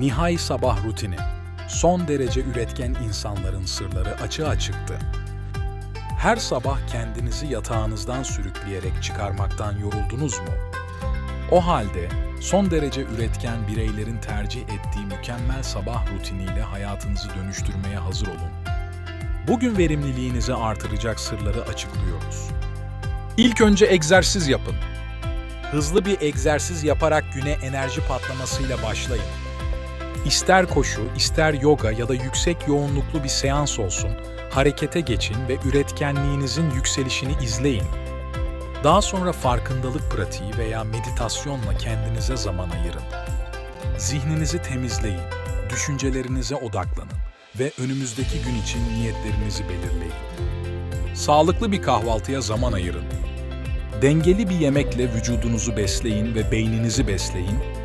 Nihai sabah rutini. Son derece üretken insanların sırları açığa çıktı. Her sabah kendinizi yatağınızdan sürükleyerek çıkarmaktan yoruldunuz mu? O halde son derece üretken bireylerin tercih ettiği mükemmel sabah rutiniyle hayatınızı dönüştürmeye hazır olun. Bugün verimliliğinizi artıracak sırları açıklıyoruz. İlk önce egzersiz yapın. Hızlı bir egzersiz yaparak güne enerji patlamasıyla başlayın. İster koşu, ister yoga ya da yüksek yoğunluklu bir seans olsun, harekete geçin ve üretkenliğinizin yükselişini izleyin. Daha sonra farkındalık pratiği veya meditasyonla kendinize zaman ayırın. Zihninizi temizleyin, düşüncelerinize odaklanın ve önümüzdeki gün için niyetlerinizi belirleyin. Sağlıklı bir kahvaltıya zaman ayırın. Dengeli bir yemekle vücudunuzu besleyin ve beyninizi besleyin.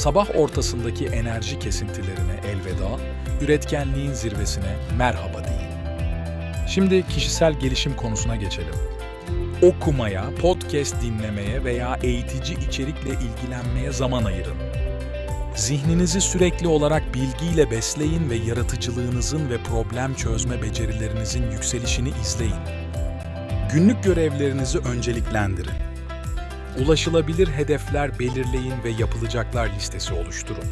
Sabah ortasındaki enerji kesintilerine elveda, üretkenliğin zirvesine merhaba deyin. Şimdi kişisel gelişim konusuna geçelim. Okumaya, podcast dinlemeye veya eğitici içerikle ilgilenmeye zaman ayırın. Zihninizi sürekli olarak bilgiyle besleyin ve yaratıcılığınızın ve problem çözme becerilerinizin yükselişini izleyin. Günlük görevlerinizi önceliklendirin. Ulaşılabilir hedefler belirleyin ve yapılacaklar listesi oluşturun.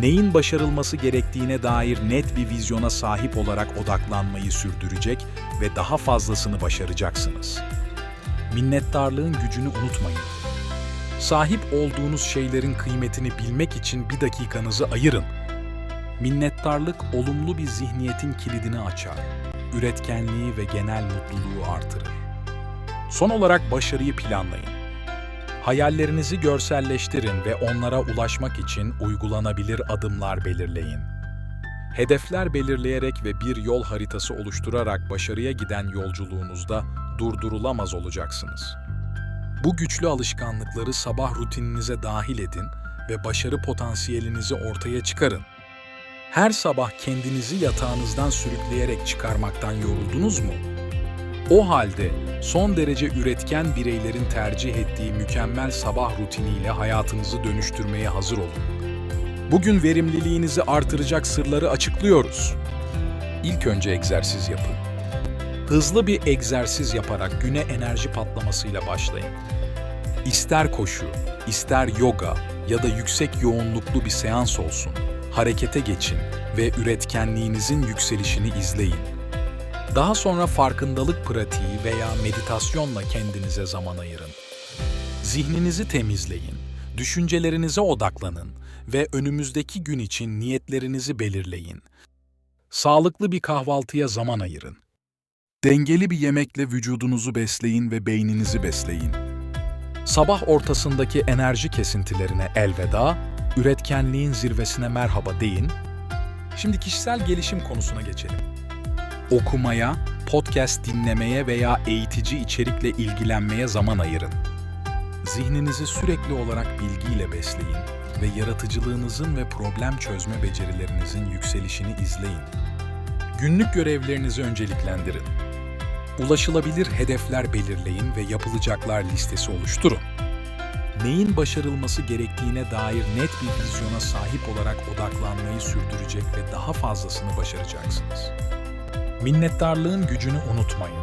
Neyin başarılması gerektiğine dair net bir vizyona sahip olarak odaklanmayı sürdürecek ve daha fazlasını başaracaksınız. Minnettarlığın gücünü unutmayın. Sahip olduğunuz şeylerin kıymetini bilmek için bir dakikanızı ayırın. Minnettarlık olumlu bir zihniyetin kilidini açar. Üretkenliği ve genel mutluluğu artırır. Son olarak başarıyı planlayın. Hayallerinizi görselleştirin ve onlara ulaşmak için uygulanabilir adımlar belirleyin. Hedefler belirleyerek ve bir yol haritası oluşturarak başarıya giden yolculuğunuzda durdurulamaz olacaksınız. Bu güçlü alışkanlıkları sabah rutininize dahil edin ve başarı potansiyelinizi ortaya çıkarın. Her sabah kendinizi yatağınızdan sürükleyerek çıkarmaktan yoruldunuz mu? O halde son derece üretken bireylerin tercih ettiği mükemmel sabah rutiniyle hayatınızı dönüştürmeye hazır olun. Bugün verimliliğinizi artıracak sırları açıklıyoruz. İlk önce egzersiz yapın. Hızlı bir egzersiz yaparak güne enerji patlamasıyla başlayın. İster koşu, ister yoga ya da yüksek yoğunluklu bir seans olsun, harekete geçin ve üretkenliğinizin yükselişini izleyin. Daha sonra farkındalık pratiği veya meditasyonla kendinize zaman ayırın. Zihninizi temizleyin, düşüncelerinize odaklanın ve önümüzdeki gün için niyetlerinizi belirleyin. Sağlıklı bir kahvaltıya zaman ayırın. Dengeli bir yemekle vücudunuzu besleyin ve beyninizi besleyin. Sabah ortasındaki enerji kesintilerine elveda, üretkenliğin zirvesine merhaba deyin. Şimdi kişisel gelişim konusuna geçelim. Okumaya, podcast dinlemeye veya eğitici içerikle ilgilenmeye zaman ayırın. Zihninizi sürekli olarak bilgiyle besleyin ve yaratıcılığınızın ve problem çözme becerilerinizin yükselişini izleyin. Günlük görevlerinizi önceliklendirin. Ulaşılabilir hedefler belirleyin ve yapılacaklar listesi oluşturun. Neyin başarılması gerektiğine dair net bir vizyona sahip olarak odaklanmayı sürdürecek ve daha fazlasını başaracaksınız. Minnettarlığın gücünü unutmayın.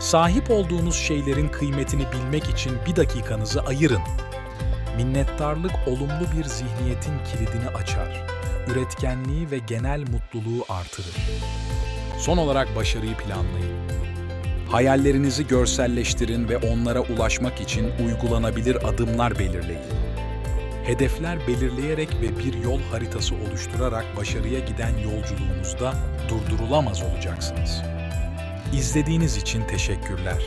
Sahip olduğunuz şeylerin kıymetini bilmek için bir dakikanızı ayırın. Minnettarlık olumlu bir zihniyetin kilidini açar. Üretkenliği ve genel mutluluğu artırır. Son olarak başarıyı planlayın. Hayallerinizi görselleştirin ve onlara ulaşmak için uygulanabilir adımlar belirleyin. Hedefler belirleyerek ve bir yol haritası oluşturarak başarıya giden yolculuğunuzda durdurulamaz olacaksınız. İzlediğiniz için teşekkürler.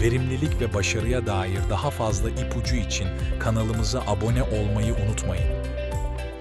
Verimlilik ve başarıya dair daha fazla ipucu için kanalımıza abone olmayı unutmayın.